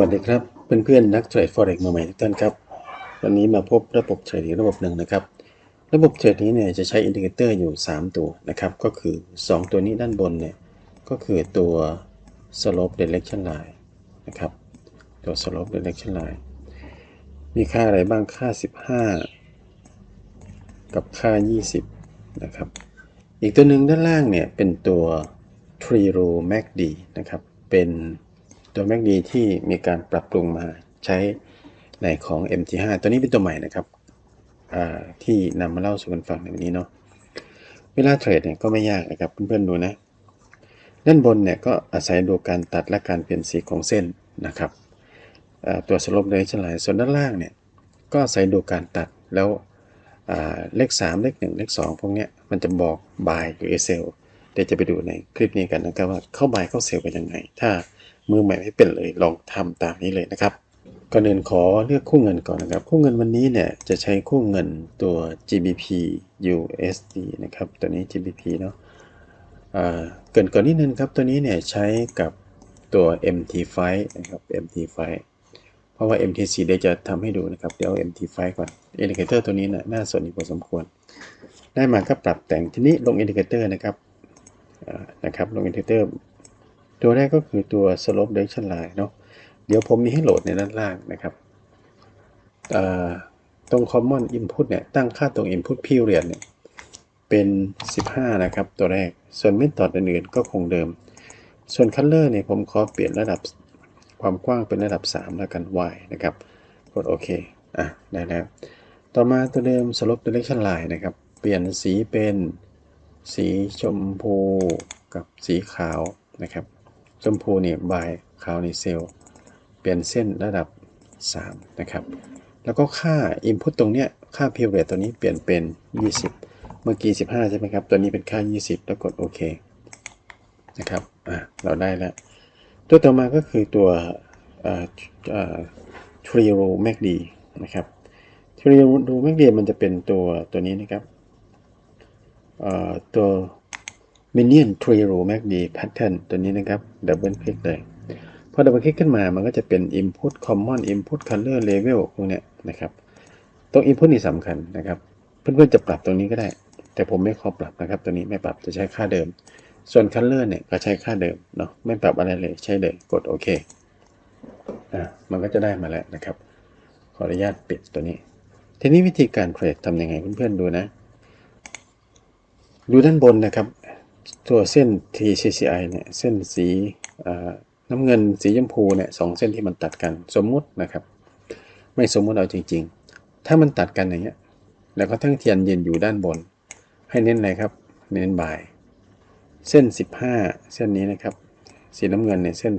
วัสดีครับเพื่อนๆนักเทรด forex มือใหม่ทุกท่านครับ วันนี้มาพบระบบเทรดอีกระบบหนึ่งนะครับ ระบบเทรดนี้เนี่ยจะใช้อินดิเคเตอร์อยู่ 3 ตัวนะครับ ก็คือ 2 ตัวนี้ด้านบนเนี่ยก็คือตัว slope direction line นะครับ ตัว slope direction line มีค่าอะไรบ้างค่า 15 กับค่า 20 นะครับ อีกตัวหนึ่งด้านล่างเนี่ยเป็นตัว Tree Row MACD นะครับเป็น ตัว MACD ที่มีการปรับปรุงมาใช้ในของ MT5 ตัวนี้เป็นตัวใหม่นะครับที่นำมาเล่าสู่กันฟังในวันนี้เนาะเวลาเทรดเนี่ยก็ไม่ยากนะครับเพื่อนๆดูนะด้านบนเนี่ยก็อาศัยดูการตัดและการเปลี่ยนสีของเส้นนะครับตัวสลบเลยฉลยส่วนด้านล่างเนี่ยก็อาศัยดูการตัดแล้วอ่าเลข 3 เลข 1 เลข 2 พวกนี้มันจะบอก buy หรือ sell เดี๋ยวจะไปดูในคลิปนี้กันนะครับว่าเข้า buy เข้า sell กันยังไง ถ้า มือใหม่ไม่เป็นเลยลองทำตามนี้เลยนะครับก่อนอื่นขอเลือกคู่เงินก่อนนะครับ คู่เงินวันนี้เนี่ยจะใช้คู่เงินตัว GBP USD นะครับตัวนี้ GBP เนาะเกินก่อนนิดนึงครับตัวนี้เนี่ยใช้กับตัว MT5 นะครับ MT5 เพราะว่า MTC เดี๋ยวจะทำให้ดูนะครับ เดี๋ยว MT5 ก่อนอินดิเคเตอร์ตัวนี้นะน่าสนอยู่พอสมควร ได้มาก็ปรับแต่งทีนี้ลงอินดิเคเตอร์นะครับนะครับลงอินดิเคเตอร์ ตัวแรกก็คือตัว slope direction line เนาะเดี๋ยวผมมีให้โหลดในด้านล่างนะครับตรง common input เนี่ย ตั้งค่าตรง input period เนี่ย เป็น 15 นะครับ ตัวแรก ส่วน method อื่นๆก็คงเดิม ส่วน color เนี่ย ผมขอเปลี่ยนระดับความกว้างเป็นระดับ 3 แล้วกัน y นะครับ กดโอเค อะ ได้แล้ว ต่อมาตัวเดิม slope direction line นะครับ เปลี่ยนสีเป็นสีชมพูกับสีขาวนะครับ ชมพูเนี่ย buy ขาวในเซลเปลี่ยนเส้นระดับ 3 นะครับ แล้วก็ค่า Input ตรงเนี้ยค่า period ตัวนี้เปลี่ยนเป็น 20 เมื่อกี้ 15 ใช่ไหมครับ ตัวนี้เป็นค่า 20 แล้วกดโอเคนะครับอะเราได้แล้ว ตัวต่อมาก็คือตัวเอ่อเอ่อ Tree Row MACD นะครับ Tree Row MACD มันจะเป็นตัวตัวนี้นะครับเอ่อตัว Minion Tree Row MACD Pattern ตัวนี้นะครับดับเบิลคลิกเลยพอดับเบิลคลิกขึ้นมามันก็จะเป็น Input Common Input Color Level พวกเนี้ยนะครับตรง Input นี่สำคัญนะครับ เพื่อนๆจะปรับตรงนี้ก็ได้ แต่ผมไม่ขอปรับนะครับ ตัวนี้ไม่ปรับจะใช้ค่าเดิม ส่วน Color เนี่ยก็ใช้ค่าเดิมเนาะไม่ปรับอะไรเลยใช้เลยกดโอเคอะมันก็จะได้มาแล้วนะครับ ขออนุญาตปิดตัวนี้ ทีนี้วิธีการเทรดทำยังไงเพื่อนๆดูนะ ดูด้านบนนะครับ ตัวเส้น TCCI เนี่ยเส้นสีน้ำเงินสีชมพูเนี่ยสองเส้นที่มันตัดกันสมมุตินะครับ ไม่สมมุติเอาจริง ๆ ถ้ามันตัดกันอย่างเงี้ยแล้วก็ทั้งเทียนเยืนอยู่ด้านบน ให้เน้นอะไรครับ เน้นบ่าย เส้น 15 เส้นนี้นะครับ สีน้ำเงินเนี่ยเส้น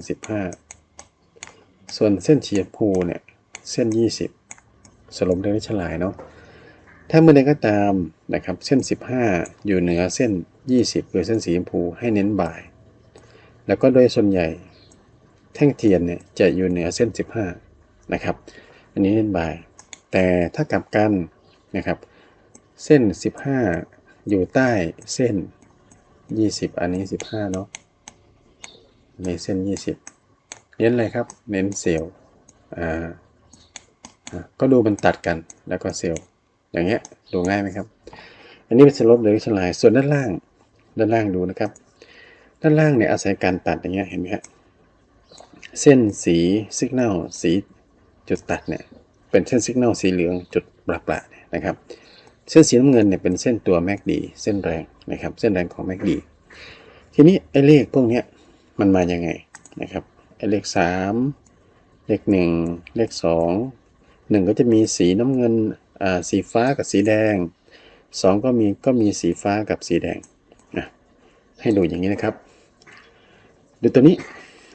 15 ส่วนเส้นสีชมพูเนี่ยเส้น 20 สรุปได้ฉลายเนาะถ้าเมื่อใดก็ตามนะครับ เส้น 15 อยู่เหนือเส้น 20 คือเส้นสีชมพูให้เน้นบ่าย แล้วก็โดยส่วนใหญ่แท่งเทียนเนี่ยจะอยู่เหนือเส้น 15 นะครับ อันนี้เน้นบ่าย แต่ถ้ากลับกันนะครับ เส้น 15 อยู่ใต้เส้น 20 อันนี้ 15 เนาะในเส้น 20 เน้นอะไรครับ เน้นเซลล์อ่าก็ดูมันตัดกันแล้วก็เซลล์อย่างเงี้ยดูง่ายไหมครับ อันนี้เป็นสลบหรือฉลายส่วนด้านล่าง ด้านล่างดูนะครับ ด้านล่างเนี่ยอาศัยการตัดอย่างเงี้ยเห็นไหมฮะเส้นสีสัญญาณสีจุดตัดเนี่ยเป็นเส้นสัญญาณสีเหลืองจุดประประเนี่ยนะครับ เส้นสีน้ำเงินเนี่ยเป็นเส้นตัวแมกดีเส้นแรงนะครับ เส้นแรงของแมกดีทีนี้ไอ้เลขพวกเนี้ยมันมาอยังไงนะครับไอ้เลขสามเลขหนึ่งเลขสองหนึ่งก็จะมีสีน้ำเงินอ่าสีฟ้ากับสีแดงสองก็มีก็มีสีฟ้ากับสีแดง ให้ดูอย่างนี้นะครับดูตัวนี้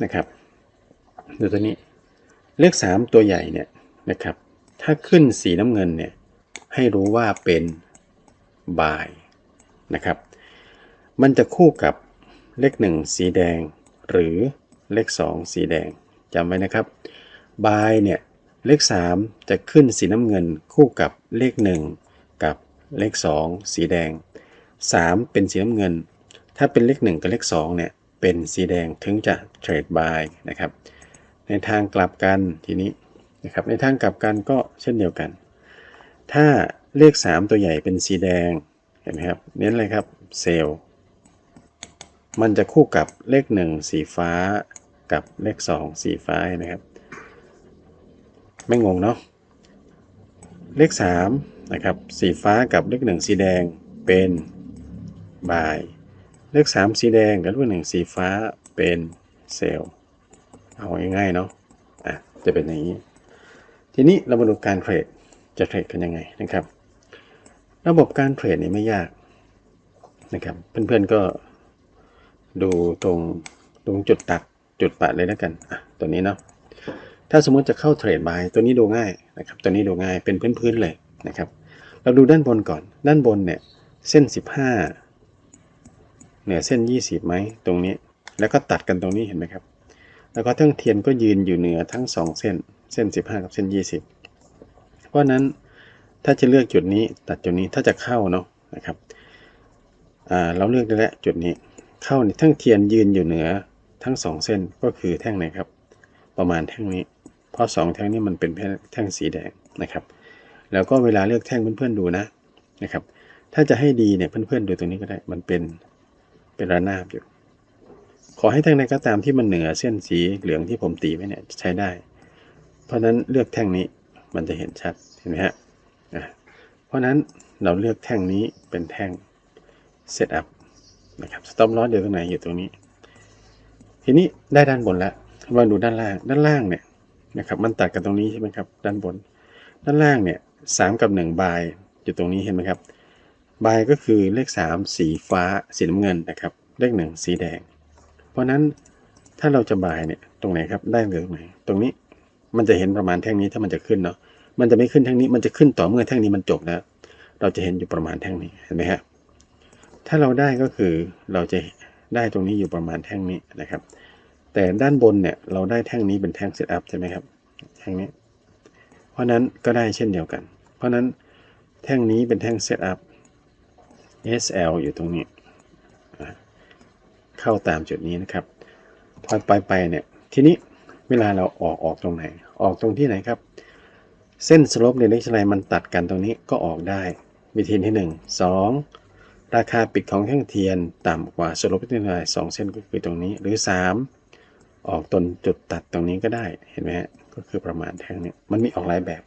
นะครับดูตัวนี้เลขสามตัวใหญ่เนี่ยนะครับ ถ้าขึ้นสีน้ำเงินเนี่ยให้รู้ว่าเป็นบายนะครับ มันจะคู่กับเลขหนึ่งสีแดง หรือเลขสองสีแดงจำไว้นะครับบายเนี่ยเลข 3 จะขึ้นสีน้ำเงินคู่กับเลข 1 กับเลข 2 สีแดง 3 เป็นสีน้ำเงิน ถ้าเป็นเลข 1 กับเลข2เนี่ยเป็นสีแดงถึงจะเทรดบายนะครับ ในทางกลับกันทีนี้นะครับในทางกลับกันก็เช่นเดียวกัน ถ้าเลข 3 ตัวใหญ่เป็นสีแดงเห็นไหมครับเน้นเลยครับเซลล์มันจะคู่กับเลข 1 สีฟ้ากับเลข 2 สีฟ้านะครับ ไม่งงเนาะเลข3นะครับสีฟ้ากับเลข 1 สีแดงเป็นบาย เลข3สีแดงกับเลขหนึ่งสีฟ้าเป็นเซลล์เอาง่ายๆเนาะอะจะเป็นอย่างนี้ ทีนี้เรามาดูการเทรดจะเทรดกันยังไงนะครับ ระบบการเทรดนี่ไม่ยากนะครับ เพื่อนๆก็ดูตรงตรงจุดตัดจุดปัดเลยแล้วกันอะตัวนี้เนาะถ้าสมมติจะเข้าเทรดบายตัวนี้ดูง่ายนะครับ ตัวนี้ดูง่ายเป็นพื้นๆเลยนะครับ เราดูด้านบนก่อน ด้านบนเนี่ยเส้น 15 เหนือเส้น 20ไหมตรงนี้ แล้วก็ตัดกันตรงนี้เห็นไหมครับ แล้วก็ทั้งเทียนก็ยืนอยู่เหนือทั้ง 2 เส้น เส้น 15 กับเส้น 20 เพราะนั้นถ้าจะเลือกจุดนี้ตัดจุดนี้ถ้าจะเข้าเนาะนะครับเราเลือกได้แล้วจุดนี้เข้าในทั้งเทียนยืนอยู่เหนือทั้ง 2 เส้นก็คือแท่งไหนครับ ประมาณแท่งนี้ เพราะ 2 แท่งนี้มันเป็นแท่งสีแดงนะครับ แล้วก็เวลาเลือกแท่งเพื่อนๆดูนะนะครับ ถ้าจะให้ดีเนี่ยเพื่อนๆดูตรงนี้ก็ได้ มันเป็น เป็นระนาบอยู่ ขอให้แท่งใดก็ตามที่มันเหนือเส้นสีเหลืองที่ผมตีไว้เนี่ยใช้ได้ เพราะนั้นเลือกแท่งนี้มันจะเห็นชัดเห็นไหมฮะเพราะนั้นเราเลือกแท่งนี้เป็นแท่ง Setup นะครับสต็อปลอสอยู่ตรงไหนอยู่ตรงนี้ ทีนี้ได้ด้านบนแล้วมาดูด้านล่าง ด้านล่างเนี่ยนะครับ มันตัดกันตรงนี้ใช่ไหมครับ ด้านบน ด้านล่างเนี่ยสามกับหนึ่งบายอยู่ตรงนี้เห็นไหมครับ บายก็คือเลขสามสีฟ้าสีน้ำเงินนะครับ เลขหนึ่งสีแดง เพราะนั้นถ้าเราจะบายเนี่ยตรงไหนครับได้เลยตรงไหน ตรงนี้มันจะเห็นประมาณแท่งนี้ถ้ามันจะขึ้นเนาะมันจะไม่ขึ้นแท่งนี้มันจะขึ้นต่อเมื่อแท่งนี้มันจบแล้ว เราจะเห็นอยู่ประมาณแท่งนี้เห็นไหมฮะถ้าเราได้ก็คือเราจะได้ตรงนี้อยู่ประมาณแท่งนี้นะครับ แต่ด้านบนเนี่ยเราได้แท่งนี้เป็นแท่งเซตอัพใช่ไหมครับแท่งนี้ เพราะนั้นก็ได้เช่นเดียวกัน เพราะนั้นแท่งนี้เป็นแท่งเซตอัพ SL อยู่ตรงนี้ เข้าตามจุดนี้นะครับ พอไปไปเนี่ย ทีนี้เวลาเราออกออกตรงไหน ออกตรงที่ไหนครับ เส้นสลบในเล็กชไลมันตัดกันตรงนี้ก็ออกได้ วิธีที่ 1 2 ราคาปิดของแท่งเทียนต่ำกว่าสลบในเล็กชไลสองเส้นก็คือตรงนี้ หรือ 3 ออกตนจุดตัดตรงนี้ก็ได้ เห็นไหมฮะ ก็คือประมาณแท่งนี้ มันมีออกหลายแบบ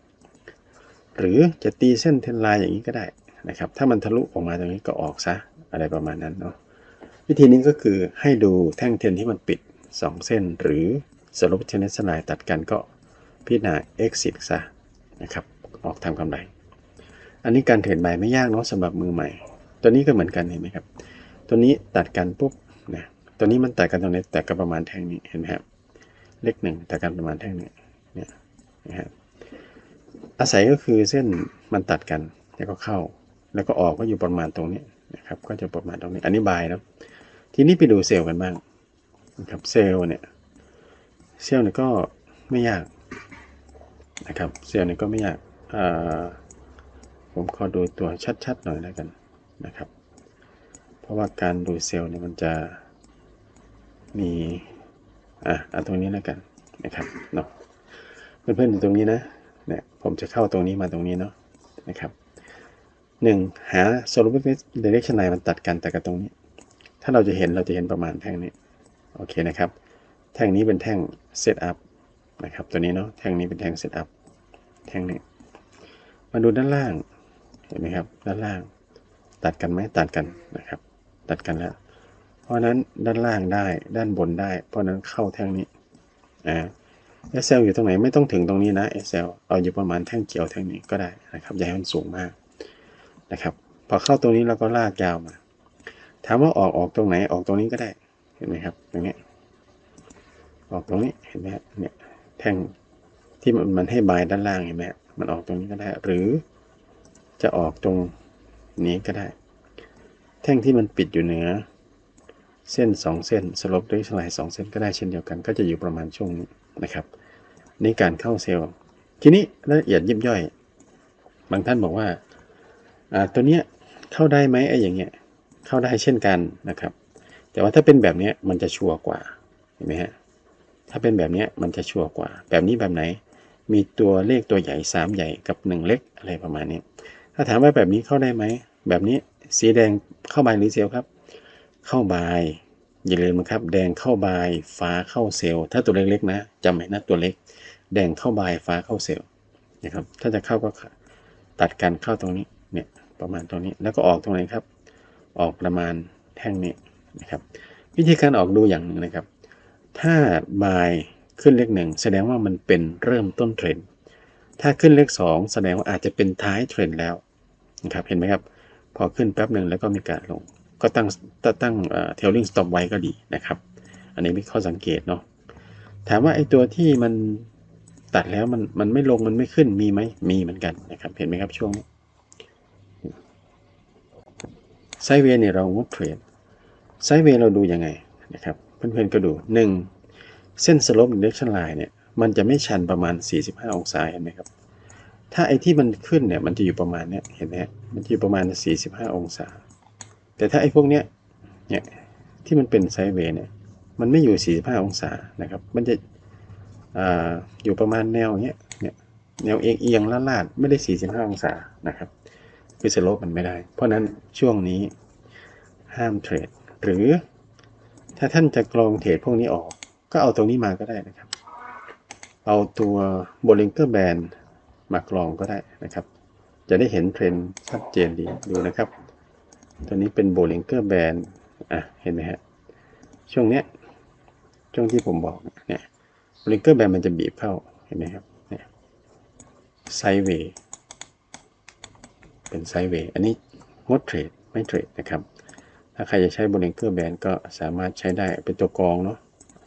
หรือจะตีเส้นเทนไลน์อย่างนี้ก็ได้ นะครับ ถ้ามันทะลุออกมาตรงนี้ก็ออกซะอะไรประมาณนั้นเนาะวิธีนี้ก็คือให้ดูแท่งเทียนที่มันปิด 2 เส้น หรือสรุปเทนนิสไลน์ตัดกันก็พิจารณา exit ซะนะครับออกทำกำไร อันนี้การเทรดใบไม่ยากเนาะสำหรับมือใหม่ ตัวนี้ก็เหมือนกันเห็นไหมครับ ตัวนี้ตัดกันปุ๊บนะตัวนี้มันตัดกันตรงนี้แต่ก็ประมาณแท่งนี้เห็นไหมครับเลขหนึ่งตัดกันประมาณแท่งนี้เนี่ยนะครับอาศัยก็คือเส้นมันตัดกันแล้วก็เข้า แล้วก็ออกก็อยู่ประมาณตรงนี้นะครับ ก็จะประมาณตรงนี้อธิบายนะทีนี้ไปดูเซลล์กันบ้างนะครับเซลล์เนี่ยเซลล์เนี่ยก็ไม่ยากนะครับเซลล์เนี่ยก็ไม่ยากผมขอดูตัวชัดๆหน่อยแล้วกันนะครับ เพราะว่าการดูเซลล์เนี่ยมันจะมีอะเอาตรงนี้แล้วกันนะครับเนาะเพื่อนๆดูตรงนี้นะเนี่ยผมจะเข้าตรงนี้มาตรงนี้เนาะนะครับ หนึ่งหา solution direction line มันตัดกันแต่กับตรงนี้ ถ้าเราจะเห็นเราจะเห็นประมาณแท่งนี้ โอเคนะครับ แท่งนี้เป็นแท่ง set up นะครับ ตัวนี้เนาะ แท่งนี้เป็นแท่ง set up แท่งนี้ มาดูด้านล่าง เห็นไหมครับ ด้านล่าง ตัดกันไหมตัดกันนะครับ ตัดกันแล้ว เพราะนั้นด้านล่างได้ ด้านบนได้ เพราะนั้นเข้าแท่งนี้ อ่า SL อยู่ตรงไหนไม่ต้องถึงตรงนี้นะ SL เอาอยู่ประมาณแท่งเกี่ยวแท่งนี้ก็ได้นะครับ อย่าให้มันสูงมาก นะครับพอเข้าตรงนี้เราก็ลากยาวมาถามว่าออกออกตรงไหนออกตรงนี้ก็ได้เห็นไหมครับตรงนี้ออกตรงนี้เห็นไหมเนี่ยแท่งที่มันมันให้บายด้านล่างเห็นไหมมันออกตรงนี้ก็ได้ หรือจะออกตรงนี้ก็ได้ แท่งที่มันปิดอยู่เหนือ เส้น 2 เส้นสลบด้วยสลาย2เส้นก็ได้เช่นเดียวกัน ก็จะอยู่ประมาณช่วงนี้นะครับในการเข้าเซลล์ทีนี้รายละเอียดยิบย่อย บางท่านบอกว่า ตัวเนี้ยเข้าได้ไหมไอ้อย่างเงี้ยเข้าได้เช่นกันนะครับ แต่ว่าถ้าเป็นแบบเนี้ยมันจะชัวร์กว่าเห็นไหมฮะถ้าเป็นแบบเนี้ยมันจะชัวร์กว่า แบบนี้แบบไหน มีตัวเลขตัวใหญ่ 3 ใหญ่กับ 1 เล็กอะไรประมาณนี้ ถ้าถามว่าแบบนี้เข้าได้ไหมแบบนี้สีแดงเข้าบายหรือเซลครับ เข้าบายอย่าลืมนะครับ แดงเข้าบายฟ้าเข้าเซลล์ถ้าตัวเล็กๆนะจำไว้นะตัวเล็ก แดงเข้าบายฟ้าเข้าเซลล์นะครับ ถ้าจะเข้าก็ตัดกันเข้าตรงนี้เนี่ย ประมาณตรงนี้ แล้วก็ออกตรงไหนครับ ออกประมาณแท่งนี้นะครับ วิธีการออกดูอย่างหนึ่งนะครับ ถ้าบายขึ้นเลขหนึ่งแสดงว่ามันเป็นเริ่มต้นเทรนด์ถ้าขึ้นเลขสองแสดงว่าอาจจะเป็นท้ายเทรนด์แล้วนะครับเห็นไหมครับ พอขึ้นแป๊บหนึ่งแล้วก็มีการลง ก็ตั้งตั้งเทลลิงสต็อปไว้ก็ดีนะครับ อันนี้เป็นข้อสังเกตเนาะถามว่าไอ้ตัวที่มันตัดแล้วมันมันไม่ลงมันไม่ขึ้นมีไหมมีเหมือนกันนะครับ เห็นไหมครับช่วงนี้ ไซเวย์เนี่ยเรางดเทรดไซเวย์เราดูยังไงนะครับเพื่อนๆก็ดู 1. เส้นสโลป direction line เนี่ยมันจะไม่ชันประมาณ 45 องศาเห็นไหมครับ ถ้าไอ้ที่มันขึ้นเนี่ยมันจะอยู่ประมาณเนี้ยเห็นไหมมันจะอยู่ประมาณ 45 องศา แต่ถ้าไอ้พวกเนี้ยเนี่ยที่มันเป็นไซเวย์เนี่ยมันไม่อยู่ 45 องศานะครับ มันจะออยู่ประมาณแนวเนี้ยเนี่ยแนวเอียงเอียงลาดๆไม่ได้ 45 องศานะครับ คือสโลปมันไม่ได้ เพราะนั้นช่วงนี้ห้ามเทรด หรือถ้าท่านจะกรองเทรดพวกนี้ออก ก็เอาตรงนี้มาก็ได้นะครับ เอาตัวโบลิงเกอร์แบนมากรองก็ได้นะครับ จะได้เห็นเทรนด์ชัดเจนดีดูนะครับ ตัวนี้เป็นโบลิงเกอร์แบนอะเห็นไหมฮะช่วงเนี้ยช่วงที่ผมบอกเนี่ยโบลิงเกอร์แบนมันจะบีบเข้าเห็นไหมครับเนี่ยไซเวย์ เป็นไซด์เวย์อันนี้งดเทรดไม่เทรดนะครับ ถ้าใครจะใช้บลิงเกอร์แบนก็สามารถใช้ได้เป็นตัวกรองเนาะ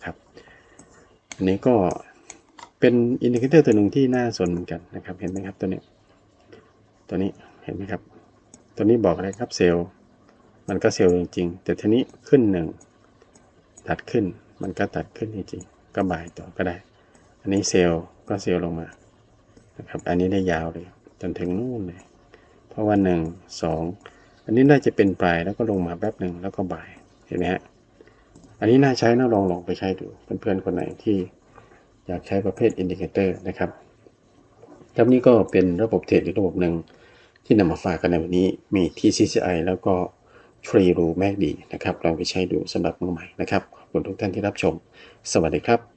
ครับอันนี้ก็เป็นอินดิเคเตอร์ตัวหนึ่งที่น่าสนเหมือนกันนะครับ เห็นไหมครับตัวนี้ ตัวนี้เห็นไหมครับ ตัวนี้บอกอะไรครับเซลล์มันก็เซลล์จริงๆ แต่ทีนี้ขึ้นหนึ่งตัดขึ้นมันก็ตัดขึ้นจริงๆก็บ่ายต่อก็ได้ อันนี้เซลล์ก็เซลล์ลงมานะครับ อันนี้ได้ยาวเลยจนถึงนู่นเลย ราะว่าหนึ่งสองอันนี้น่าจะเป็นปลายแล้วก็ลงมาแป๊บหนึ่งแล้วก็บ่ายเห็นไหมฮะอันนี้น่าใช้นะลองลองไปใช้ดูเพื่อนๆคนไหนที่อยากใช้ประเภทอินดิเคเตอร์นะครับครับนี่ก็เป็นระบบเทรดอีกระบบหนึ่งที่นำมาฝากกันในวันนี้มี TCCI แล้วก็ Tree Rule MACD นะครับลองไปใช้ดูสำหรับมือใหม่นะครับขอบคุณทุกท่านที่รับชม สวัสดีครับ